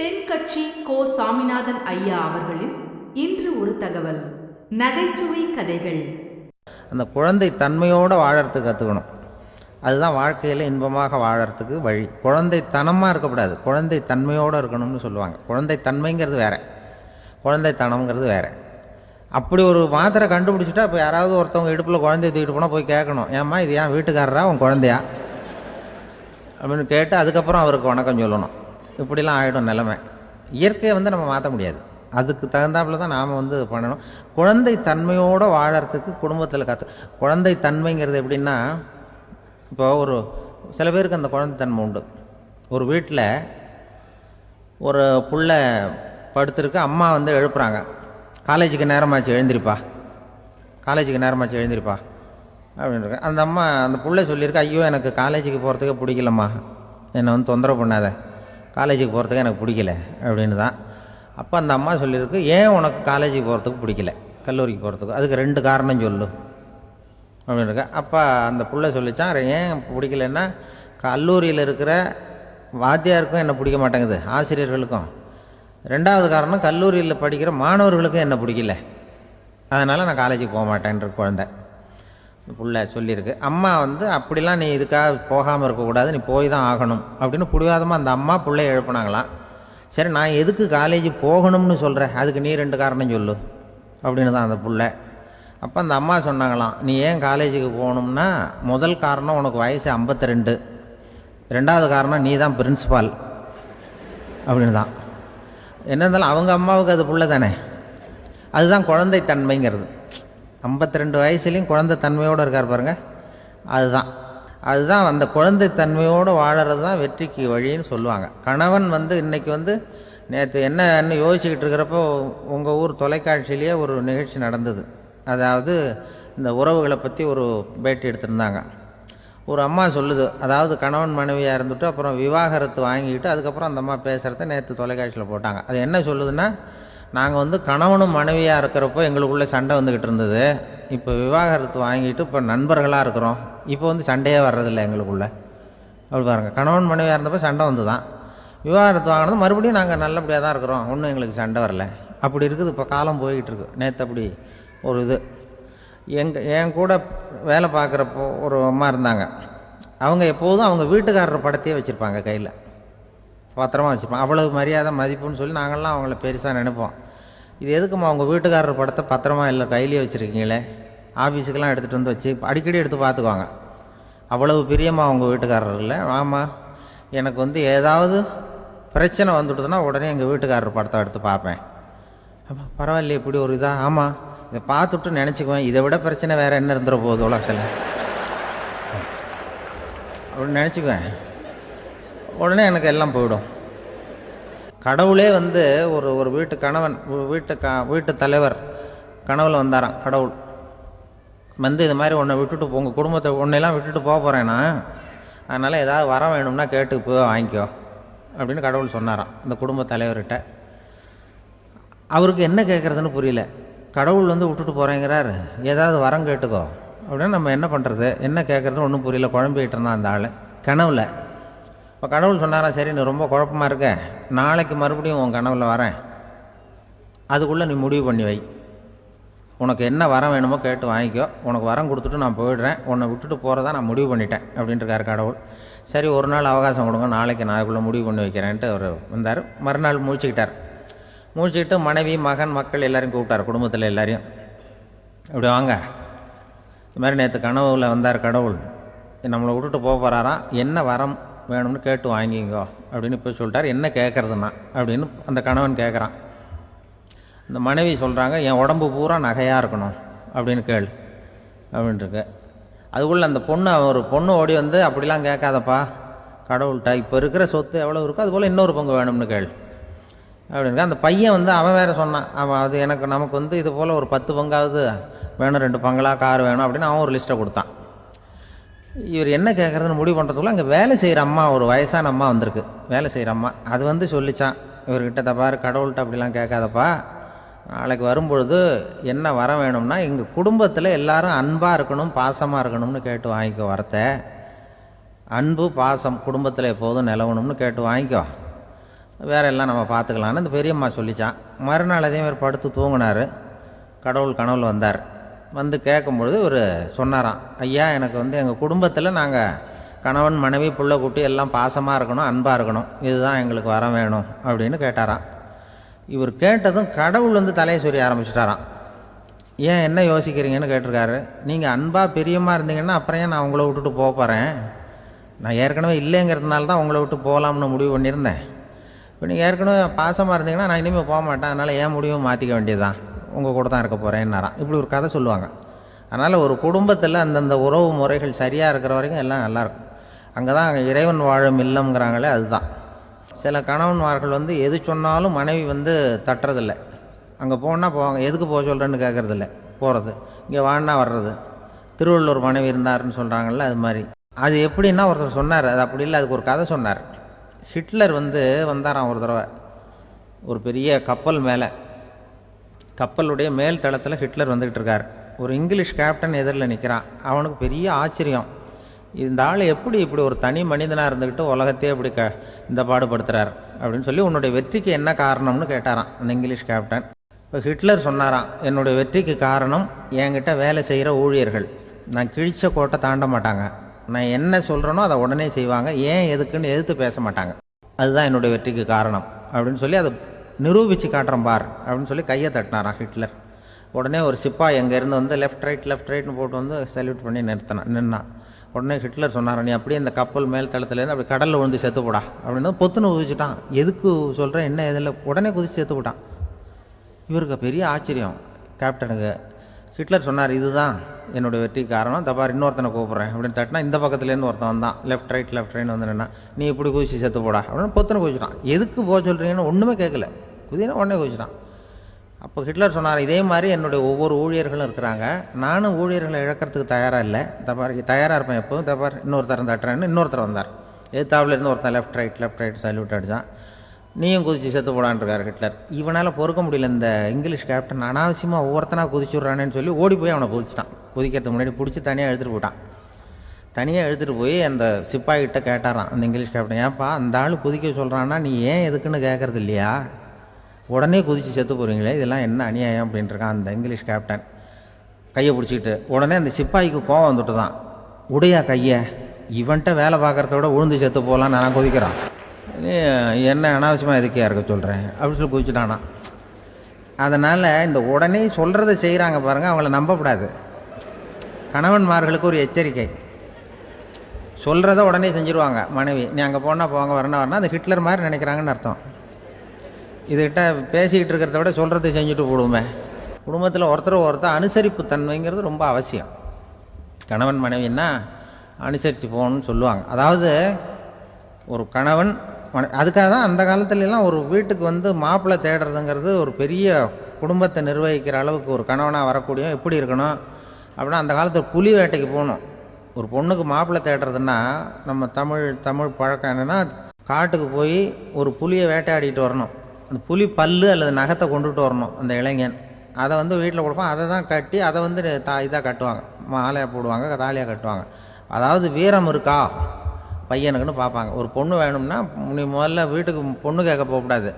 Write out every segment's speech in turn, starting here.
தென்கட்சி கோ சாமிநாதன் ஐயா அவர்களின் இன்று ஒரு தகவல். நகைச்சுவை கதைகள். அந்த குழந்தை தன்மையோடு வாழறதுக்கு கற்றுக்கணும் அதுதான் வாழ்க்கையில் இன்பமாக வாழறதுக்கு வழி. குழந்தை தனமாக இருக்கக்கூடாது. குழந்தை தன்மையோடு இருக்கணும்னு சொல்லுவாங்க. குழந்தை தன்மைங்கிறது வேற. குழந்தைத்தனம்ங்கிறது வேற. அப்படி ஒரு மாத்திரை கண்டுபிடிச்சிட்டா இப்போ யாராவது ஒருத்தவங்க இடுப்பில் குழந்தைய தூக்கிட்டு போனால் போய் கேட்கணும். ஏம்மா இது ஏன் வீட்டுக்காரரா? உன் குழந்தையா? அப்படின்னு கேட்டு அதுக்கப்புறம் அவருக்கு வணக்கம் சொல்லணும். இப்படிலாம் ஆகிடும் நிலமை. இயற்கையை வந்து நம்ம மாற்ற முடியாது. அதுக்கு தகுந்தாப்புல தான் நாம் வந்து பண்ணணும். குழந்தை தன்மையோடு வாழறதுக்கு குடும்பத்தில் கற்று குழந்தை தன்மைங்கிறது எப்படின்னா இப்போ ஒரு சில பேருக்கு அந்த குழந்தை தன்மை உண்டு. ஒரு வீட்டில் ஒரு புள்ள படுத்துருக்கு அம்மா வந்து எழுப்புறாங்க. காலேஜுக்கு நேரமாச்சு எழுந்திருப்பா. காலேஜுக்கு நேரமாச்சு எழுந்திருப்பா. அப்படின்ட்டு அந்த அம்மா அந்த பிள்ளை சொல்லியிருக்கு ஐயோ எனக்கு காலேஜுக்கு போகிறதுக்கே பிடிக்கலம்மா. என்னை வந்து தொந்தரவு பண்ணாத. காலேஜுக்கு போகிறதுக்கு எனக்கு பிடிக்கல அப்படின்னு தான். அப்போ அந்த அம்மா சொல்லியிருக்கு ஏன் உனக்கு காலேஜுக்கு போகிறதுக்கு பிடிக்கல? கல்லூரிக்கு போகிறதுக்கு அதுக்கு ரெண்டு காரணம் சொல்லு. அப்படின்னு இருக்கேன் அப்போ அந்த பிள்ளை சொல்லிச்சான் ஏன் பிடிக்கலன்னா கல்லூரியில் இருக்கிற வாத்தியாருக்கும் என்ன பிடிக்க மாட்டேங்குது? ஆசிரியர்களுக்கும். ரெண்டாவது காரணம் கல்லூரியில் படிக்கிற மாணவர்களுக்கும் என்ன பிடிக்கல? அதனால் நான் காலேஜுக்கு போக மாட்டேன்ற குழந்தை. புள்ள சொல்லியிருக்கு அம்மா வந்து அப்படிலாம் நீ இதுக்காக போகாமல் இருக்கக்கூடாது நீ போய் தான் ஆகணும். அப்படின்னு புடிவாதமாக அந்த அம்மா பிள்ளைய எழுப்புனாங்களாம். சரி நான் எதுக்கு காலேஜ் போகணும்னு சொல்கிறேன் அதுக்கு நீ ரெண்டு காரணம் சொல்லு அப்படின்னு தான் அந்த புள்ள. அப்போ அந்த அம்மா சொன்னாங்களாம் நீ ஏன் காலேஜுக்கு போகணும்னா முதல் காரணம் உனக்கு வயசு 52 ரெண்டு ரெண்டாவது காரணம் நீ தான் பிரின்சிபால் அப்படின்னு தான். என்ன இருந்தாலும் அவங்க அம்மாவுக்கு அது புள்ள தானே. அதுதான் குழந்தை ஐம்பத்தி ரெண்டு வயசுலேயும் குழந்தை தன்மையோடு இருக்கார் பாருங்க. அதுதான். அதுதான் அந்த குழந்தை தன்மையோடு வாழறது தான் வெற்றிக்கு வழின்னு சொல்லுவாங்க. கணவன் வந்து இன்றைக்கி வந்து நேற்று என்னன்னு யோசிச்சுக்கிட்டு இருக்கிறப்போ உங்கள் ஊர் தொலைக்காட்சியிலேயே ஒரு நிகழ்ச்சி நடந்தது. அதாவது இந்த உறவுகளை பற்றி ஒரு பேட்டி எடுத்திருந்தாங்க. ஒரு அம்மா சொல்லுது அதாவது கணவன் மனைவியாக இருந்துட்டு அப்புறம் விவாகரத்து வாங்கிக்கிட்டு அதுக்கப்புறம் அந்த அம்மா பேசுகிறத நேற்று தொலைக்காட்சியில் போட்டாங்க. அது என்ன சொல்லுதுன்னா நாங்கள் வந்து கணவனும் மனைவியாக இருக்கிறப்போ எங்களுக்குள்ளே சண்டை வந்துக்கிட்டு இருந்தது. இப்போ விவாகரத்து வாங்கிட்டு இப்போ நண்பர்களாக இருக்கிறோம். இப்போ வந்து சண்டையே வர்றதில்லை எங்களுக்குள்ளே. அப்படி பாருங்கள் கணவன் மனைவியாக இருந்தப்போ சண்டை வந்து தான் விவாகரத்து வாங்கினது மறுபடியும் நாங்கள் நல்லபடியாக தான் இருக்கிறோம். ஒன்றும் எங்களுக்கு சண்டை வரல. அப்படி இருக்குது இப்போ காலம் போய்கிட்டு இருக்கு. நேற்று அப்படி ஒரு இது. எங்கள் என் கூட வேலை பார்க்குறப்போ ஒரு அம்மா இருந்தாங்க. அவங்க எப்போதும் அவங்க வீட்டுக்காரர் படத்தையே வச்சுருப்பாங்க கையில். பத்திரமா வச்சுப்போம். அவ்வளவு மரியாதை மதிப்புன்னு சொல்லி நாங்கள்லாம் அவங்கள பெருசாக நினைப்போம். இது எதுக்கும்மா அவங்க வீட்டுக்காரர் படத்தை பத்திரமா இல்லை கையிலேயே வச்சுருக்கீங்களே? ஆஃபீஸுக்கெல்லாம் எடுத்துகிட்டு வந்து வச்சு அடிக்கடி எடுத்து பார்த்துக்குவாங்க. அவ்வளவு பிரியமா அவங்க வீட்டுக்காரர் இல்லை. ஆமாம் எனக்கு வந்து ஏதாவது பிரச்சனை வந்துடுதுன்னா உடனே எங்கள் வீட்டுக்காரர் படத்தை எடுத்து பார்ப்பேன். அப்போ பரவாயில்லையே இப்படி ஒரு இதாக ஆமாம் இதை பார்த்துட்டு நினச்சிக்குவேன். இதை விட பிரச்சனை வேறு என்ன இருந்துட போகுது உலகத்தில்? அப்படின்னு நினச்சிக்குவேன். உடனே எனக்கு எல்லாம் போயிடும். கடவுளே வந்து ஒரு ஒரு வீட்டு கணவன் வீட்டு க வீட்டு தலைவர் கனவில் வந்தாராம் கடவுள். வந்து இது மாதிரி உன்னை விட்டுட்டு உங்கள் குடும்பத்தை உன்னையெல்லாம் விட்டுட்டு போக போகிறேன்னா அதனால் ஏதாவது வரம் வேணும்னா கேட்டு போய் வாங்கிக்கோ அப்படின்னு கடவுள் சொன்னாராம் அந்த குடும்ப தலைவர்கிட்ட. அவருக்கு என்ன கேட்குறதுன்னு புரியல. கடவுள் வந்து விட்டுட்டு போகிறேங்கிறார் ஏதாவது வரம் கேட்டுக்கோ. அப்படின்னா நம்ம என்ன பண்ணுறது என்ன கேட்குறதுன்னு ஒன்றும் புரியல. குழம்பிக்கிட்டு இருந்தான் அந்த ஆள். கனவில். இப்போ கடவுள் சொன்னாரா சரி நீ ரொம்ப குழப்பமா இருக்க. நாளைக்கு மறுபடியும் உன் கனவில் வரேன். அதுக்குள்ளே நீ முடிவு பண்ணி வை. உனக்கு என்ன வரம் வேணுமோ கேட்டு வாங்கிக்கோ. உனக்கு வரம் கொடுத்துட்டு நான் போயிடுறேன். உன்னை விட்டுட்டு போகிறதா நான் முடிவு பண்ணிட்டேன். அப்படின்ட்டுருக்காரு கடவுள். சரி ஒரு நாள் அவகாசம் கொடுங்க. நாளைக்கு நான் அதுக்குள்ளே முடிவு பண்ணி வைக்கிறேன்ட்டு அவர் வந்தார். மறுநாள் முழிச்சுக்கிட்டார் முழிச்சுக்கிட்டு மனைவி மகன் மக்கள் எல்லோரும் கூப்பிட்டார். குடும்பத்தில் எல்லோரையும். இப்படி வாங்க. இது மாதிரி நேற்று கனவுல வந்தார் கடவுள். நம்மளை விட்டுட்டு போக போகிறாராம் என்ன வரம் வேணும்னு கேட்டு வாங்கிங்கோ அப்படின்னு இப்போ சொல்லிட்டார். என்ன கேட்குறதுண்ணா அப்படின்னு அந்த கணவன் கேட்குறான் இந்த மனைவி சொல்கிறாங்க என் உடம்பு பூரா நகையாக இருக்கணும் அப்படின்னு கேள் அப்படின்ட்டுருக்கு. அதுக்குள்ளே அந்த பொண்ணு ஒரு பொண்ணு ஓடி வந்து அப்படிலாம் கேட்காதப்பா கடவுள்கிட்ட இப்போ இருக்கிற சொத்து எவ்வளோ இருக்கோ அதுபோல் இன்னொரு பங்கு வேணும்னு கேள் அப்படின்னு அந்த பையன் வந்து அவன் வேறு சொன்னான் அவன் அது எனக்கு நமக்கு வந்து இது போல் ஒரு பத்து பங்காவது வேணும் ரெண்டு பங்களா கார் வேணும் அப்படின்னு அவன் ஒரு லிஸ்ட்டை கொடுத்தான். இவர் என்ன கேட்குறதுன்னு முடிவு பண்ணுறதுக்குள்ள அங்கே வேலை செய்கிற அம்மா ஒரு வயசான அம்மா வந்திருக்கு. வேலை செய்கிற அம்மா. அது வந்து சொல்லிச்சான். இவர்கிட்ட தப்பாரு கடவுள்கிட்ட அப்படிலாம் கேட்காதப்பா. நாளைக்கு வரும்பொழுது என்ன வர வேணும்னா எங்கள் குடும்பத்தில் எல்லாரும் அன்பாக இருக்கணும் பாசமாக இருக்கணும்னு கேட்டு வாங்கிக்கோ வரத்தை. அன்பு பாசம் குடும்பத்தில் எப்போதும் நிலவணும்னு கேட்டு வாங்கிக்கோ. வேற எல்லாம் நம்ம பார்த்துக்கலான்னு இந்த பெரியம்மா சொல்லிச்சான். மறுநாள் அதே மாதிரி படுத்து தூங்கினார். கடவுள் கனவுல வந்தார். வந்து கேட்கும்பொழுது ஒரு சொன்னாராம் ஐயா எனக்கு வந்து எங்கள் குடும்பத்தில் நாங்கள் கணவன் மனைவி புள்ள குட்டி எல்லாம் பாசமாக இருக்கணும் அன்பாக இருக்கணும். இதுதான் எங்களுக்கு வர வேணும். அப்படின்னு கேட்டாராம். இவர் கேட்டதும் கடவுள் வந்து தலையை சொல்லி ஆரம்பிச்சிட்டாராம். ஏன் என்ன யோசிக்கிறீங்கன்னு கேட்டிருக்காரு. நீங்கள் அன்பாக பிரியமாக இருந்தீங்கன்னா அப்புறம் ஏன் நான் உங்களை விட்டுட்டு போக போகிறேன் நான் ஏற்கனவே இல்லைங்கிறதுனால தான் உங்களை விட்டு போகலாம்னு முடிவு பண்ணியிருந்தேன். இப்போ நீங்கள் ஏற்கனவே பாசமாக இருந்தீங்கன்னா நான் இனிமேல் போக மாட்டேன். அதனால் ஏன் முடிவு மாற்றிக்க வேண்டியதுதான்? உங்கள் கூட தான் இருக்க போகிறேன்னாராம் இப்படி ஒரு கதை சொல்லுவாங்க. அதனால் ஒரு குடும்பத்தில் அந்தந்த உறவு முறைகள் சரியாக இருக்கிற வரைக்கும் எல்லாம் நல்லாயிருக்கும் அங்கே தான் இறைவன் வாழும் இல்லம்ங்கிறாங்களே அதுதான். சில கணவன்மார்கள் வந்து எது சொன்னாலும் மனைவி வந்து தட்டுறதில்ல. அங்கே போனால் போவாங்க. எதுக்கு போக சொல்கிறேன்னு கேட்குறதில்ல போகிறது இங்கே வான்னா வர்றது. திருவள்ளூர் மனைவி இருந்தாருன்னு சொல்கிறாங்கல்ல அது மாதிரி. அது எப்படின்னா ஒருத்தர் சொன்னார். அது அப்படி இல்லை அதுக்கு ஒரு கதை சொன்னார். ஹிட்லர் வந்து வந்தாராம் ஒரு தடவை. ஒரு பெரிய கப்பல் மேலே. கப்பலுடைய மேல் தளத்தில் ஹிட்லர் வந்துக்கிட்டு இருக்கார். ஒரு இங்கிலீஷ் கேப்டன் எதிரில் நிற்கிறான் அவனுக்கு பெரிய ஆச்சரியம். இந்த ஆள் எப்படி இப்படி ஒரு தனி மனிதனாக இருந்துக்கிட்டு உலகத்தையே இப்படி க இந்த பாடுபடுத்துகிறார் அப்படின்னு சொல்லி உன்னுடைய வெற்றிக்கு என்ன காரணம்னு கேட்டாராம் அந்த இங்கிலீஷ் கேப்டன். இப்போ ஹிட்லர் சொன்னாராம் என்னுடைய வெற்றிக்கு காரணம் என்கிட்ட வேலை செய்கிற ஊழியர்கள். நான் கிழிச்ச கோட்டை தாண்ட மாட்டாங்க. நான் என்ன சொல்கிறேனோ அதை உடனே செய்வாங்க. ஏன் எதுக்குன்னு எதிர்த்து பேச மாட்டாங்க. அதுதான் என்னுடைய வெற்றிக்கு காரணம். அப்படின்னு சொல்லி அதை நிரூபித்து காட்டுறேன் பார் அப்படின்னு சொல்லி கையை தட்டினாராம் ஹிட்லர். உடனே ஒரு சிப்பா எங்கேருந்து வந்து லெஃப்ட் ரைட் லெஃப்ட் ரைட்னு போட்டு வந்து சல்யூட் பண்ணி நிறுத்தினான் நின்னான். உடனே ஹிட்லர் சொன்னார் நீ அப்படியே இந்த கப்பல் மேல் தளத்துலேருந்து அப்படி கடலில் விழுந்து செத்து போடா அப்படின்னு பொத்துன்னு குதிச்சுட்டான். எதுக்கு சொல்கிறேன் என்ன இதில் உடனே குதிச்சு செத்து போட்டான். இவருக்கு பெரிய ஆச்சரியம் கேப்டனுக்கு ஹிட்லர் சொன்னார் இதுதான் என்னுடைய வெற்றி காரணம். தப்பார் இன்னொருத்தனை கூப்பிட்றேன் அப்படின்னு தட்டினா இந்த பக்கத்துலேருந்து ஒருத்தன் வந்தான். லெஃப்ட் ரைட் லெஃப்ட் ரைட் வந்து நின்னா நீ இப்படி குதிச்சு செத்து போடா அப்படின்னு பொத்துன்னு குதிச்சிட்டான். எதுக்கு போக சொல்கிறீங்கன்னு ஒன்றுமே கேட்கல குதினா உடனே குதிச்சிட்டான். அப்போ ஹிட்லர் சொன்னார் இதே மாதிரி என்னுடைய ஒவ்வொரு ஊழியர்களும் இருக்கிறாங்க. நானும் ஊழியர்களை இழக்கிறதுக்கு தயாராக இல்லை. தப்பார் தயாராக இருப்பேன் எப்போதும் தப்பார் இன்னொருத்தர் தட்டுறேன்னு இன்னொருத்தர் வந்தார். எதிர்த்தாவில் இருந்து ஒருத்தன் left right left right salute அடித்தான் நீயும் குதிச்சு செத்து போடான்ருக்கார் ஹிட்லர். இவனால் பொறுக்க முடியல இந்த இங்கிலீஷ் கேப்டன் அனாவசியமாக ஒவ்வொருத்தனாக குதிச்சுட்றானேன்னு சொல்லி ஓடி போய் அவனை குதிச்சிட்டான். குதிக்கிறதுக்கு முன்னாடி பிடிச்சி தனியாக எடுத்துகிட்டு போயிட்டான். தனியாக எடுத்துகிட்டு போய் அந்த சிப்பாய்கிட்ட கேட்டாராம் அந்த இங்கிலீஷ் கேப்டன் ஏன்ப்பா அந்த ஆள் குதிக்க சொல்கிறான்னா நீ ஏன் எதுக்குன்னு கேட்கறது இல்லையா? உடனே குதித்து செத்து போகிறீங்களே இதெல்லாம் என்ன அநியாயம் அப்படின்ட்டுருக்கான் அந்த இங்கிலீஷ் கேப்டன் கையை பிடிச்சிக்கிட்டு உடனே அந்த சிப்பாய்க்கு கோவம் வந்துட்டு தான் உடையா கையை இவன்ட்ட வேலை பார்க்குறத விட உழுந்து செத்து போகலான்னு நான் குதிக்கிறான். நீ என்ன அனாவசியமாக எதுக்கே இருக்க சொல்கிறேன் அப்படின்னு சொல்லி குதிச்சுட்டானா. அதனால் இந்த உடனே சொல்கிறத செய்கிறாங்க பாருங்கள் அவங்கள நம்பக்கூடாது கணவன்மார்களுக்கு ஒரு எச்சரிக்கை. சொல்கிறத உடனே செஞ்சுருவாங்க மனைவி. நீ அங்கே போனால் போங்க வரணும் வரணும் அது ஹிட்லர் மாதிரி நினைக்கிறாங்கன்னு அர்த்தம். இதுகிட்ட பேசிக்கிட்டு இருக்கிறத விட சொல்கிறத செஞ்சுட்டு போடுவோமே. குடும்பத்தில் ஒருத்தர் ஒருத்தர் அனுசரிப்பு தன்மைங்கிறது ரொம்ப அவசியம். கணவன் மனைவின்னா அனுசரித்து போகணும்னு சொல்லுவாங்க. அதாவது ஒரு கணவன் மன- அதுக்காக தான் அந்த காலத்துலலாம் ஒரு வீட்டுக்கு வந்து மாப்பிள்ளை தேடுறதுங்கிறது ஒரு பெரிய குடும்பத்தை நிர்வகிக்கிற அளவுக்கு ஒரு கணவனாக வரக்கூடிய எப்படி இருக்கணும்? அப்படின்னா அந்த காலத்தில் புலி வேட்டைக்கு போகணும். ஒரு பொண்ணுக்கு மாப்பிள்ளை தேடுறதுன்னா நம்ம தமிழ் தமிழ் பழக்கம் என்னென்னா காட்டுக்கு போய் ஒரு புலியை வேட்டையாடிட்டு வரணும். அந்த புலி பல்லு அல்லது நகத்தை கொண்டுட்டு வரணும் அந்த இளைஞன். அதை வந்து வீட்டில் கொடுப்பான் அதை தான் கட்டி அதை வந்து தா இதாக கட்டுவாங்க. மாலையாக போடுவாங்க தாலியாக கட்டுவாங்க. அதாவது வீரம் இருக்கா? பையனுக்குன்னு பார்ப்பாங்க. ஒரு பொண்ணு வேணும்னா நீ முதல்ல வீட்டுக்கு பொண்ணு கேட்க போகக்கூடாது.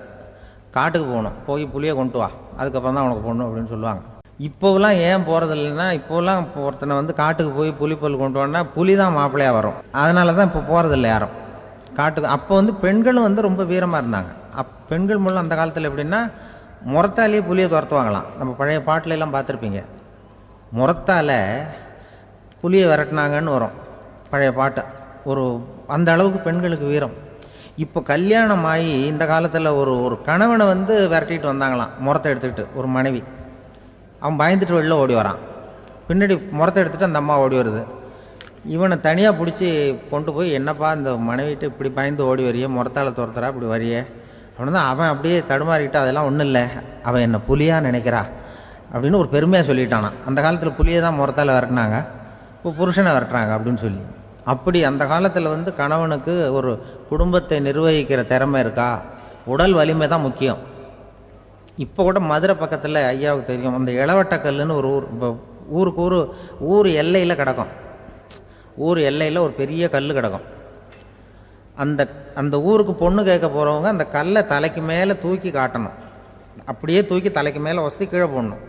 காட்டுக்கு போகணும். போய் புளியை கொண்டு வா. அதுக்கப்புறம் தான் உனக்கு பொண்ணு அப்படின்னு சொல்லுவாங்க. இப்போவெல்லாம் ஏன் போகிறது இல்லைன்னா இப்போவெல்லாம் இப்போ ஒருத்தனை வந்து காட்டுக்கு போய் புலிப்பல் கொண்டு வானா புலி தான் மாப்பிள்ளையாக வரும். அதனால தான் இப்போ போகிறதில்ல யாரும். காட்டுக்கு அப்போ வந்து பெண்களும் வந்து ரொம்ப வீரமாக இருந்தாங்க. அப் பெண்கள் மூலம் அந்த காலத்தில் எப்படின்னா முறத்தாலேயே புளியை துரத்துவாங்களாம். நம்ம பழைய பாட்டில எல்லாம் பார்த்துருப்பீங்க. முறத்தால் புளியை விரட்டினாங்கன்னு வரும் பழைய பாட்டு. ஒரு அந்த அளவுக்கு பெண்களுக்கு வீரம். இப்போ கல்யாணம் ஆகி இந்த காலத்தில் ஒரு ஒரு கணவனை வந்து விரட்டிட்டு வந்தாங்களாம் முறத்தை எடுத்துக்கிட்டு. ஒரு மனைவி. அவன் பயந்துட்டு வெளில ஓடி வரான். பின்னாடி முறத்தை எடுத்துகிட்டு அந்த அம்மா ஓடி வருது. இவனை தனியாக பிடிச்சி கொண்டு போய் என்னப்பா இந்த மனைவிட்டு இப்படி பயந்து ஓடி வரிய? முறத்தால் துரத்துறா? இப்படி வரியே? அப்படின்னு தான் அவன் அப்படியே தடுமாறிக்கிட்டு அதெல்லாம் ஒன்றும் இல்லை. அவன் என்னை புலியாக நினைக்கிறா? அப்படின்னு ஒரு பெருமையாக சொல்லிட்டானான் அந்த காலத்தில் புலியை தான் முறத்தால் விரட்டினாங்க. இப்போ புருஷனை விரட்டுறாங்க அப்படின்னு சொல்லி. அப்படி அந்த காலத்தில் வந்து கணவனுக்கு ஒரு குடும்பத்தை நிர்வகிக்கிற திறமை இருக்கா? உடல் வலிமை தான் முக்கியம். இப்போ கூட மதுரை பக்கத்தில் ஐயாவுக்கு தெரியும். அந்த இளவட்டக்கல்லுன்னு ஒரு ஊர். இப்போ ஊருக்கு ஊர் ஊர் எல்லையில் கிடக்கும். ஊர் எல்லையில் ஒரு பெரிய கல் கிடக்கும். அந்த அந்த ஊருக்கு பொண்ணு கேட்க போகிறவங்க அந்த கல்லை தலைக்கு மேலே தூக்கி காட்டணும். அப்படியே தூக்கி தலைக்கு மேலே வசதி கீழே போடணும்.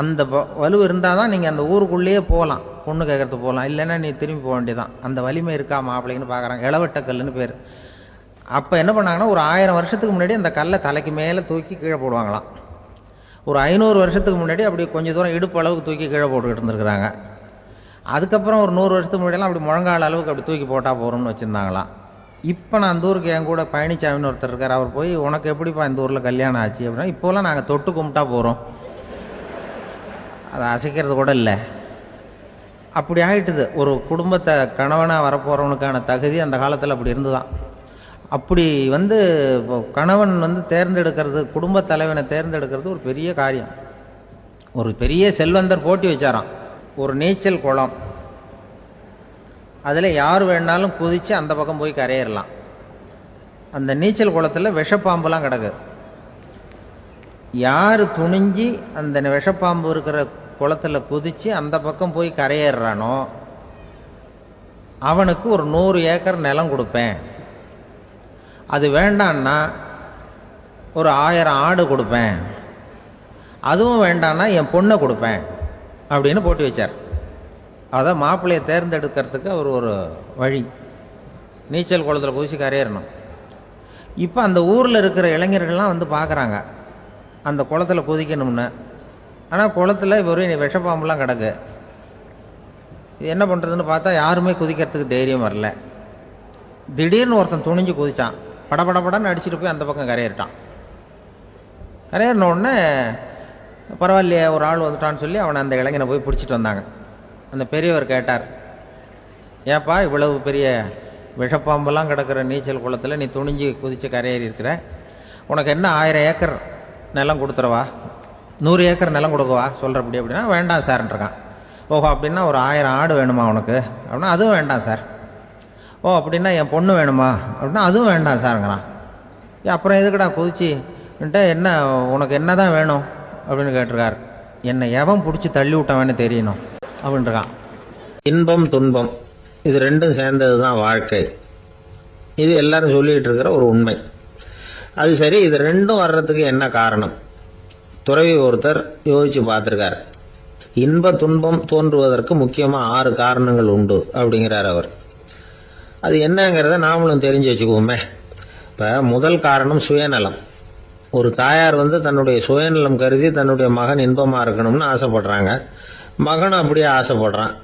அந்த வலு இருந்தால் தான் நீங்கள் அந்த ஊருக்குள்ளேயே போகலாம். பொண்ணு கேட்கறதுக்கு போகலாம். இல்லைன்னா நீ திரும்பி போக வேண்டியதான் அந்த வலிமை இருக்கா மாப்பிள்ளைன்னு பார்க்குறாங்க. இளவட்ட கல்லுன்னு பேர். அப்போ என்ன பண்ணாங்கன்னா ஒரு ஆயிரம் வருஷத்துக்கு முன்னாடி அந்த கல்லை தலைக்கு மேலே தூக்கி கீழே போடுவாங்களாம். ஒரு ஐநூறு வருஷத்துக்கு முன்னாடி அப்படி கொஞ்சம் தூரம் இடுப்பு அளவுக்கு தூக்கி கீழே போட்டுக்கிட்டு இருந்துருக்குறாங்க. அதுக்கப்புறம் ஒரு நூறு வருஷத்துக்கு முன்னாடியெல்லாம் அப்படி முழங்கால அளவுக்கு அப்படி தூக்கி போட்டால் போகிறோம்னு வச்சுருந்தாங்களாம். இப்போ நான் அந்த ஊருக்கு என் கூட பழனிசாமின்னு ஒருத்தர் இருக்கார். அவர் போய் உனக்கு எப்படிப்பா இந்த ஊரில் கல்யாணம் ஆச்சு? அப்படின்னா இப்போலாம் நாங்கள் தொட்டு கும்பிட்டா போகிறோம் அதை அசைக்கிறது கூட இல்லை. அப்படி ஆகிட்டுது ஒரு குடும்பத்தை கணவனாக வரப்போகிறவனுக்கான தகுதி அந்த காலத்தில் அப்படி இருந்துதான். அப்படி வந்து கணவன் வந்து தேர்ந்தெடுக்கிறது குடும்பத் தலைவனை தேர்ந்தெடுக்கிறது ஒரு பெரிய காரியம். ஒரு பெரிய செல்வந்தர் போட்டி வச்சாரான் ஒரு நீச்சல் குளம். அதில் யார் வேணாலும் குதித்து அந்த பக்கம் போய் கரையிடலாம் அந்த நீச்சல் குளத்தில் விஷப்பாம்புலாம் கிடக்கு. யார் துணிஞ்சு அந்த விஷப்பாம்பு இருக்கிற குளத்தில் குதித்து அந்த பக்கம் போய் கரையேறானோ அவனுக்கு ஒரு நூறு ஏக்கர் நிலம் கொடுப்பேன். அது வேண்டான்னா ஒரு ஆயிரம் ஆடு கொடுப்பேன். அதுவும் வேண்டான்னா என் பொண்ணை கொடுப்பேன். அப்படின்னு போட்டி வச்சார். அதான் மாப்பிள்ளையை தேர்ந்தெடுக்கிறதுக்கு அவர் ஒரு வழி. நீச்சல் குளத்தில் குதிச்சு கரையேறணும். இப்போ அந்த ஊரில் இருக்கிற இளைஞர்கள்லாம் வந்து பார்க்குறாங்க அந்த குளத்துல குதிக்கணும்னு. ஆனால் குளத்துல வெறும் விஷப்பாம்புலாம் கிடக்கு. இது என்ன பண்ணுறதுன்னு பார்த்தா யாருமே குதிக்கிறதுக்கு தைரியம் வரல. திடீர்னு ஒருத்தன் துணிஞ்சு குதிச்சான். படபடபடன்னு அடிச்சுட்டு போய் அந்த பக்கம் கரையிட்டான் கரையேறின உடனே பரவாயில்லையே ஒரு ஆள் வந்துட்டான்னு சொல்லி அவனை அந்த இளைஞனை போய் பிடிச்சிட்டு வந்தாங்க. அந்த பெரியவர் கேட்டார் ஏப்பா இவ்வளவு பெரிய விஷப்பாம்பெல்லாம் கிடக்கிற நீச்சல் குளத்தில் நீ துணிஞ்சு குதித்து கரையேறி இருக்கிற? உனக்கு என்ன ஆயிரம் ஏக்கர் நிலம் கொடுத்துறவா நூறு ஏக்கர் நிலம் கொடுக்கவா? சொல்கிறப்படி அப்படின்னா வேண்டாம் சார்ன்றிருக்கான் ஓஹோ அப்படின்னா ஒரு ஆயிரம் ஆடு வேணுமா உனக்கு? அப்படின்னா அதுவும் வேண்டாம் சார். ஓ அப்படின்னா என் பொண்ணு வேணுமா? அப்படின்னா அதுவும் வேண்டாம் சாருங்கிறான் அப்புறம் எதுக்குடா குதிச்சுன்ட்டு என்ன உனக்கு என்ன தான் வேணும்? அப்படின்னு கேட்டிருக்கார். என்னை எவன் பிடிச்சி தள்ளி விட்டவன்னு தெரியணும் அப்படின்றான். இன்பம் துன்பம் இது ரெண்டும் சேர்ந்தது தான் வாழ்க்கை. இது எல்லாரும் சொல்லிகிட்டு இருக்கிற ஒரு உண்மை. அது சரி இது ரெண்டும் வர்றதுக்கு என்ன காரணம்? துறவி ஒருத்தர் யோசிச்சு பார்த்துருக்கார். இன்ப துன்பம் தோன்றுவதற்கு முக்கியமாக ஆறு காரணங்கள் உண்டு அப்படிங்கிறார் அவர். அது என்னங்கிறத நாமளும் தெரிஞ்சு வச்சுக்குவோமே. இப்போ முதல் காரணம் சுயநலம். ஒரு தாயார் வந்து தன்னுடைய சுயநலம் கருதி தன்னுடைய மகன் இன்பமாக இருக்கணும்னு ஆசைப்படுறாங்க. மகனும் அப்படியே ஆசைப்படுறான்.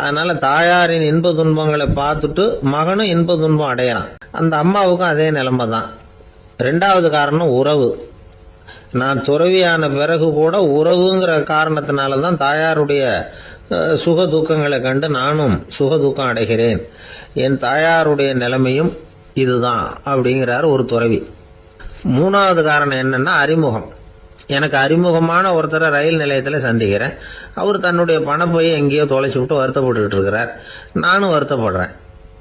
அதனால் தாயாரின் இன்ப துன்பங்களை பார்த்துட்டு மகனும் இன்ப துன்பம் அடையிறான். அந்த அம்மாவுக்கும் அதே நிலைமை தான் ரெண்டாவது காரணம் உறவு. நான் துறவியான பிறகு கூட உறவுங்கிற காரணத்தினால தான் தாயாருடைய சுக துக்கங்களை கண்டு நானும் சுக துக்கம் அடைகிறேன். என் தாயாருடைய நிலைமையும் இதுதான் அப்படிங்கிறார் ஒரு துறவி. மூணாவது காரணம் என்னன்னா அறிமுகம். எனக்கு அறிமுகமான ஒருத்தரை ரயில் நிலையத்தில் சந்திக்கிறேன். அவர் தன்னுடைய பணப்பையை எங்கேயோ தொலைச்சி விட்டு வருத்தப்பட்டுக்கிட்டு இருக்கிறார். நானும் வருத்தப்படுறேன்.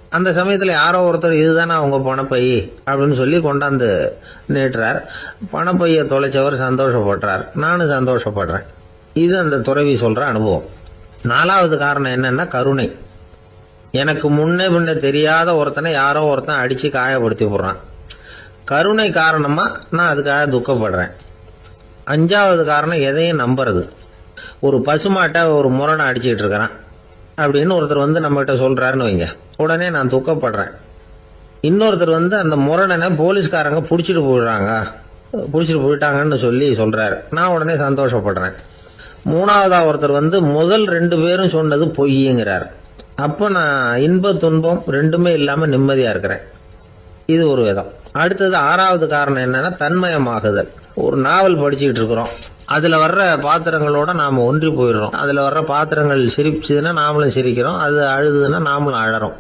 அந்த சமயத்தில் யாரோ ஒருத்தர் இதுதானே அவங்க பணப்பை அப்படின்னு சொல்லி கொண்டாந்து நீட்டுறார். பணப்பையை தொலைச்சவர் சந்தோஷப்படுறார் நானும் சந்தோஷப்படுறேன். இது அந்த துறவி சொல்கிற அனுபவம். நாலாவது காரணம் என்னென்னா கருணை. எனக்கு முன்னே பின்ன தெரியாத ஒருத்தனை யாரோ ஒருத்தன் அடித்து காயப்படுத்தி போடுறான் கருணை காரணமாக நான் அதுக்காக துக்கப்படுறேன். அஞ்சாவது காரணம் எதையும் நம்புறது. ஒரு பசுமாட்டை ஒரு முரணை அடிச்சுக்கிட்டு இருக்கிறான். அப்படின்னு ஒருத்தர் வந்து நம்மகிட்ட சொல்கிறாருன்னு வைங்க. உடனே நான் துக்கப்படுறேன். இன்னொருத்தர் வந்து அந்த முரணனை போலீஸ்காரங்க பிடிச்சிட்டு போயிடுறாங்க. பிடிச்சிட்டு போயிட்டாங்கன்னு சொல்லி சொல்கிறாரு நான் உடனே சந்தோஷப்படுறேன். மூணாவதா ஒருத்தர் வந்து முதல் ரெண்டு பேரும் சொன்னது பொய்யுங்கிறார். அப்போ நான் இன்ப துன்பம் ரெண்டுமே இல்லாமல் நிம்மதியாக இருக்கிறேன். இது ஒரு விதம். அடுத்தது ஆறாவது காரணம் என்னன்னா தன்மயமாகுதல். ஒரு நாவல் படிச்சுக்கிட்டு இருக்கிறோம். அதில் வர்ற பாத்திரங்களோட நாம் ஒன்றி போயிடுறோம். அதில் வர்ற பாத்திரங்கள் சிரிச்சுதுன்னா நாமளும் சிரிக்கிறோம். அது அழுதுன்னா நாமளும் அழறோம்.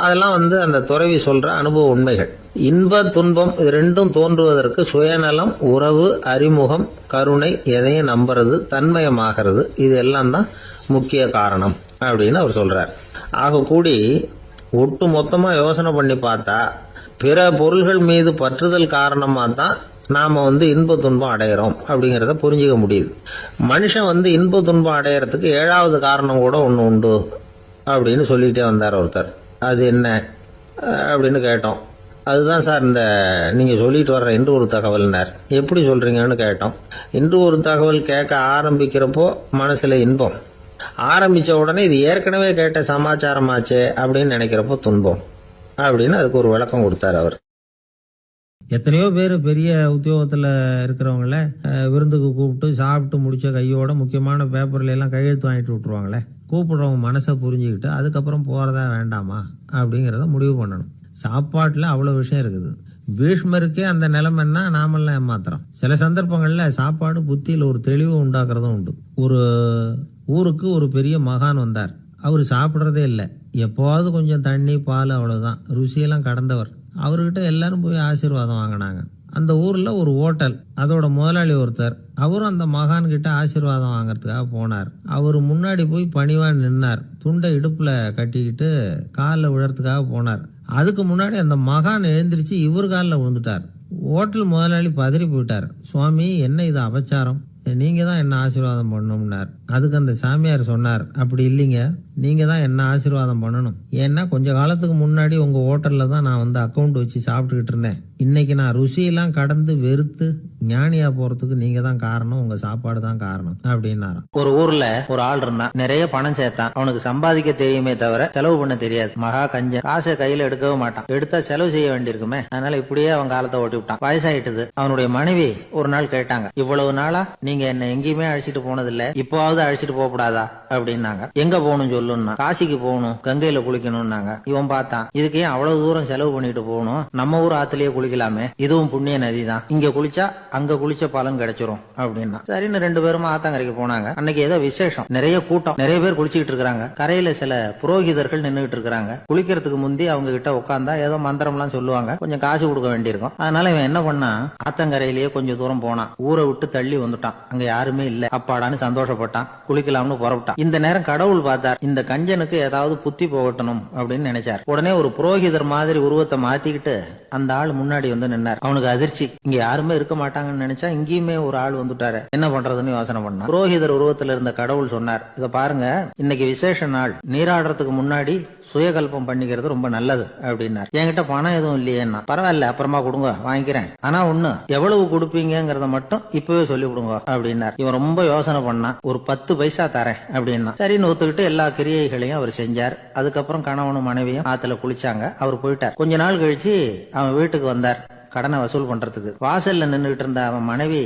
அதெல்லாம் வந்து அந்த துறவி சொல்ற அனுபவ உண்மைகள். இன்ப துன்பம் இது ரெண்டும் தோன்றுவதற்கு சுயநலம் உறவு அறிமுகம் கருணை எதையும் நம்புறது தன்மயமாகிறது இது எல்லாம் தான் முக்கிய காரணம் அப்படின்னு அவர் சொல்றார். ஆக கூடி ஒட்டு மொத்தமாக யோசனை பண்ணி பார்த்தா பிற பொருள்கள் மீது பற்றுதல் காரணமாக தான் நாம் வந்து இன்ப துன்பம் அடையிறோம் அப்படிங்கிறத புரிஞ்சுக்க முடியுது. மனுஷன் வந்து இன்ப துன்பம் அடையறதுக்கு ஏழாவது காரணம் கூட ஒன்று உண்டு அப்படின்னு சொல்லிகிட்டே வந்தார் ஒருத்தர். அது என்ன? அப்படின்னு கேட்டோம். அதுதான் சார் இந்த நீங்கள் சொல்லிட்டு வர்ற இன்று ஒரு தகவல்னார். எப்படி சொல்கிறீங்கன்னு கேட்டோம். இன்று ஒரு தகவல் கேட்க ஆரம்பிக்கிறப்போ மனசில் இன்பம். ஆரம்பித்த உடனே இது ஏற்கனவே கேட்ட சமாச்சாரமாச்சே அப்படின்னு நினைக்கிறப்போ துன்பம். அப்படின்னு அதுக்கு ஒரு விளக்கம் கொடுத்தார் அவர். எத்தனையோ பேர் பெரிய உத்தியோகத்தில் இருக்கிறவங்கள விருந்துக்கு கூப்பிட்டு சாப்பிட்டு முடிச்ச கையோட முக்கியமான பேப்பர்ல எல்லாம் கையெழுத்து வாங்கிட்டு விட்டுருவாங்களே. கூப்பிடுறவங்க மனசை புரிஞ்சுக்கிட்டு அதுக்கப்புறம் போகிறதா வேண்டாமா அப்படிங்கிறத முடிவு பண்ணணும். சாப்பாட்டில் அவ்வளோ விஷயம் இருக்குது. பீஷ்மருக்கே அந்த நிலைமைன்னா நாமெல்லாம் ஏமாத்துறோம். சில சந்தர்ப்பங்களில் சாப்பாடு புத்தியில் ஒரு தெளிவு உண்டாக்குறதும் உண்டு. ஒரு ஊருக்கு ஒரு பெரிய மகான் வந்தார். அவர் சாப்பிட்றதே இல்லை. எப்போவாவது கொஞ்சம் தண்ணி பால் அவ்வளோதான் ருசியெல்லாம் கடந்தவர். அவர்கிட்ட எல்லாரும் போய் ஆசீர்வாதம் வாங்கினாங்க. அந்த ஊரில் ஒரு ஹோட்டல் அதோட முதலாளி ஒருத்தர். அவரும் அந்த மகான் கிட்ட ஆசீர்வாதம் வாங்குறதுக்காக போனார். அவர் முன்னாடி போய் பணிவாக நின்னார். துண்டை இடுப்பில் கட்டிக்கிட்டு காலில் விழறதுக்காக போனார். அதுக்கு முன்னாடி அந்த மகான் எழுந்திரிச்சு இவர் காலில் விழுந்துட்டார். ஹோட்டல் முதலாளி பதறி போயிட்டார். சுவாமி என்ன இது அபச்சாரம்? நீங்கள் தான் என்ன ஆசீர்வாதம் பண்ணணும்னார். அதுக்கு அந்த சாமியார் சொன்னார். அப்படி இல்லைங்க. நீங்க தான் என்ன ஆசீர்வாதம் பண்ணணும்? ஏன்னா கொஞ்ச காலத்துக்கு முன்னாடி உங்கள் ஹோட்டல்ல தான் நான் வந்து அக்கௌண்ட் வச்சு சாப்பிட்டுக்கிட்டு இருந்தேன். இன்னைக்கு நான் ருசியெல்லாம் கடந்து வெறுத்து ஞானியா போறதுக்கு நீங்க தான் காரணம் உங்க சாப்பாடு தான் காரணம் அப்படின்னாராம். ஒரு ஊர்ல ஒரு ஆள் இருந்தான் நிறைய பணம் சேர்த்தான். அவனுக்கு சம்பாதிக்க தெரியுமே தவிர செலவு பண்ண தெரியாது. மகா கஞ்சன். காசை கையில எடுக்கவே மாட்டான். எடுத்தா செலவு செய்ய வேண்டியிருக்குமே. அதனால இப்படியே அவன் காலத்தை ஓட்டி விட்டான். வயசாயிட்டது. அவனுடைய மனைவி ஒரு நாள் கேட்டாங்க இவ்வளவு நாளா நீங்க என்ன எங்கேயுமே அழைச்சிட்டு போனதில்லை. இப்போவாவது அழைச்சிட்டு போக கூடாதா அப்படின்னாங்க. எங்க போகணும் சொல்லு? சொல்லுன்னா காசிக்கு போகணும் கங்கையில குளிக்கணும்னாங்க. இவன் பார்த்தான் இதுக்கு ஏன் அவ்வளவு தூரம் செலவு பண்ணிட்டு போகணும்? நம்ம ஊர் ஆத்துலயே குளிக்கலாமே இதுவும் புண்ணிய நதி தான் இங்க குளிச்சா அங்க குளிச்ச பலன் கிடைச்சிரும் அப்படின்னா. சரின்னு ரெண்டு பேரும் ஆத்தாங்கரைக்கு போனாங்க. அன்னைக்கு ஏதோ விசேஷம். நிறைய கூட்டம் நிறைய பேர் குளிச்சுக்கிட்டு இருக்காங்க கரையில சில புரோகிதர்கள் நின்றுட்டு இருக்காங்க குளிக்கிறதுக்கு முந்தி அவங்க கிட்ட உட்காந்தா ஏதோ மந்திரம் எல்லாம் சொல்லுவாங்க. கொஞ்சம் காசு கொடுக்க வேண்டியிருக்கும். அதனால இவன் என்ன பண்ணா ஆத்தங்கரையிலேயே கொஞ்சம் தூரம் போனான். ஊரை விட்டு தள்ளி வந்துட்டான். அங்க யாருமே இல்ல. அப்பாடான்னு சந்தோஷப்பட்டான். குளிக்கலாம்னு புறப்பட்டான். இந்த நேரம் கடவுள் பார்த்தார். இந்த கஞ்சனுக்கு ஏதாவது புத்தி போகட்டணும் அப்படின்னு நினைச்சார். உடனே ஒரு புரோகிதர் மாதிரி உருவத்தை மாத்திக்கிட்டு அந்த ஆள் முன்னாடி வந்து நின்னார். அவனுக்கு அதிர்ச்சி. இங்க யாருமே இருக்க மாட்டாங்கன்னு நினைச்சா இங்கேயுமே ஒரு ஆள் வந்துட்டாரு. என்ன பண்றதுன்னு யோசனை பண்ணா புரோகிதர் உருவத்துல இருந்த கடவுள் சொன்னார். இதை பாருங்க இன்னைக்கு விசேஷ நாள். நீராடுறதுக்கு முன்னாடி சுயகல்பம் பண்ணிக்கிறது ரொம்ப நல்லது அப்படின்னார். என்கிட்ட பணம் எதுவும் இல்லையேன்னா. பரவாயில்ல அப்புறமா கொடுங்க வாங்கிக்கிறேன். ஆனா ஒண்ணு எவ்வளவு கொடுப்பீங்கிறத மட்டும் இப்பவே சொல்லி கொடுங்க அப்படின்னார். இவன் ரொம்ப யோசனை பண்ணா ஒரு பத்து பைசா தரேன் அப்படின்னா. சரின்னு ஒத்துக்கிட்டு எல்லா கிரியைகளையும் அவர் செஞ்சார். அதுக்கப்புறம் கணவனும் மனைவியும் ஆத்துல குளிச்சாங்க. அவர் போயிட்டார். கொஞ்ச நாள் கழிச்சு அவன் வீட்டுக்கு வந்தார். கடனை வசூல் பண்றதுக்கு. வாசல்ல நின்றுட்டு இருந்த அவன் மனைவி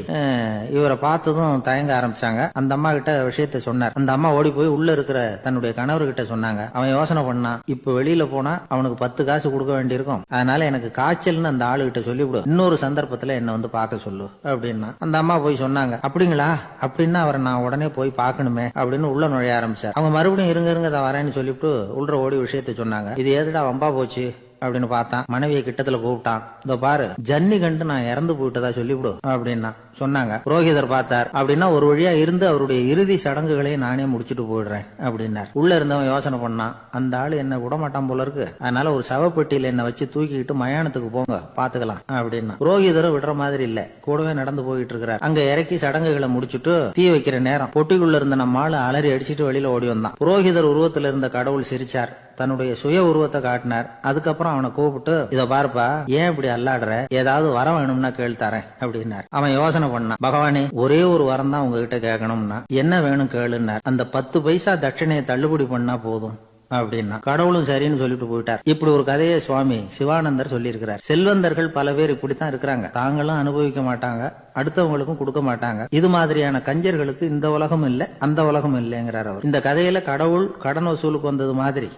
இவரை பார்த்ததும் தயங்க ஆரம்பிச்சாங்க. அந்த அம்மா கிட்ட விஷயத்த சொன்னார். அந்த அம்மா ஓடி போய் உள்ள இருக்கிற தன்னுடைய கணவர்கிட்ட சொன்னாங்க. அவன் யோசனை பண்ணான் இப்ப வெளியில போனா அவனுக்கு பத்து காசு கொடுக்க வேண்டியிருக்கும். அதனால எனக்கு காய்ச்சல்னு அந்த ஆளு கிட்ட சொல்லிவிடு. இன்னொரு சந்தர்ப்பத்துல என்ன வந்து பார்க்க சொல்லு அப்படின்னா. அந்த அம்மா போய் சொன்னாங்க அப்படிங்களா? அப்படின்னா அவரை நான் உடனே போய் பார்க்கணுமே அப்படின்னு உள்ள நுழைய ஆரம்பிச்சார். அவங்க மறுபடியும் இருங்க இருங்க தான் வரேன்னு சொல்லிவிட்டு உள்ள ஓடி விஷயத்த சொன்னாங்க. இது ஏதுடா வம்பா போச்சு? அப்படின்னு பார்த்தான். மனைவியை கிட்டத்துல கூப்பிட்டான். இதோ பாரு ஜன்னி கண்டு நான் இறந்து போயிட்டதா சொல்லிவிடு அப்படின்னா சொன்னாங்க. புரோகிதர் பார்த்தார். அப்படின்னா ஒரு வழியா இருந்து அவருடைய இறுதி சடங்குகளையும் நானே முடிச்சுட்டு போயிடுறேன் அப்படின்னார். உள்ள இருந்தவன் யோசனை பண்ணான். அந்த ஆள் என்ன விடமாட்டான் போல இருக்கு. அதனால ஒரு சவப்பெட்டியில என்ன வச்சு தூக்கிக்கிட்டு மயானத்துக்கு போங்க பாத்துக்கலாம் அப்படின்னா. புரோகிதரும் விடுற மாதிரி இல்ல. கூடவே நடந்து போயிட்டு இருக்கிறார். அங்க இறக்கி சடங்குகளை முடிச்சுட்டு தீ வைக்கிற நேரம். பொட்டிக்குள்ள இருந்த நம்ம ஆளு அலறி அடிச்சிட்டு வெளியில ஓடி வந்தான். புரோகிதர் உருவத்துல இருந்த கடவுள் சிரிச்சார். தன்னுடைய சுய உருவத்தை காட்டினார். அதுக்கப்புறம் அவனை கூப்பிட்டு இத பாருப்பா ஏன் இப்படி அல்லாடுற? ஏதாவது வரம் வேணும்னா கேள் தரேன் அப்படின்னார். அவன் யோசனை பண்ணான். பகவானே ஒரே ஒரு வரம் தான் உங்ககிட்ட கேட்கணும்னா என்ன வேணும் கேளுன்னார். அந்த பத்து பைசா தட்சணையை தள்ளுபடி பண்ணா போதும் அப்படின்னா கடவுளும் சரின்னு சொல்லிட்டு போயிட்டார். இப்படி ஒரு கதையை சுவாமி சிவானந்தர் சொல்லியிருக்கிறார். செல்வந்தர்கள் பல பேர் இப்படித்தான் இருக்கிறாங்க. தாங்களும் அனுபவிக்க மாட்டாங்க. அடுத்தவங்களுக்கும் கொடுக்க மாட்டாங்க. இது மாதிரியான கஞ்சர்களுக்கு இந்த உலகம் இல்லை அந்த உலகம் இல்லைங்கிறார் அவர். இந்த கதையில கடவுள் கடன் வசூலுக்கு வந்தது மாதிரி.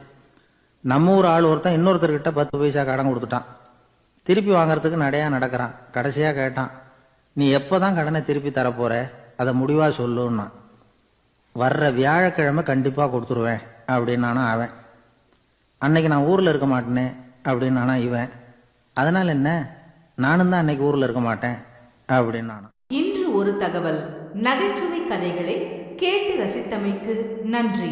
நம்ம ஊர் ஆள் ஒருத்தன் இன்னொருத்தர்கிட்ட பத்து பைசா கடன் கொடுத்துட்டான். திருப்பி வாங்குறதுக்கு நடையா நடக்கிறான். கடைசியா கேட்டான் நீ எப்போதான் கடனை திருப்பி தரப்போற? அதை முடிவா சொல்லுன்னா. வர்ற வியாழக்கிழமை கண்டிப்பா கொடுத்துருவேன் அப்படின்னானா அவன். அன்னைக்கு நான் ஊர்ல இருக்க மாட்டேனே அப்படின்னானா இவன். அதனால என்ன? நானும் தான் அன்னைக்கு ஊர்ல இருக்க மாட்டேன் அப்படின்னானா. இன்று ஒரு தகவல். நகைச்சுவை கதைகளை கேட்டு ரசித்தமைக்கு நன்றி.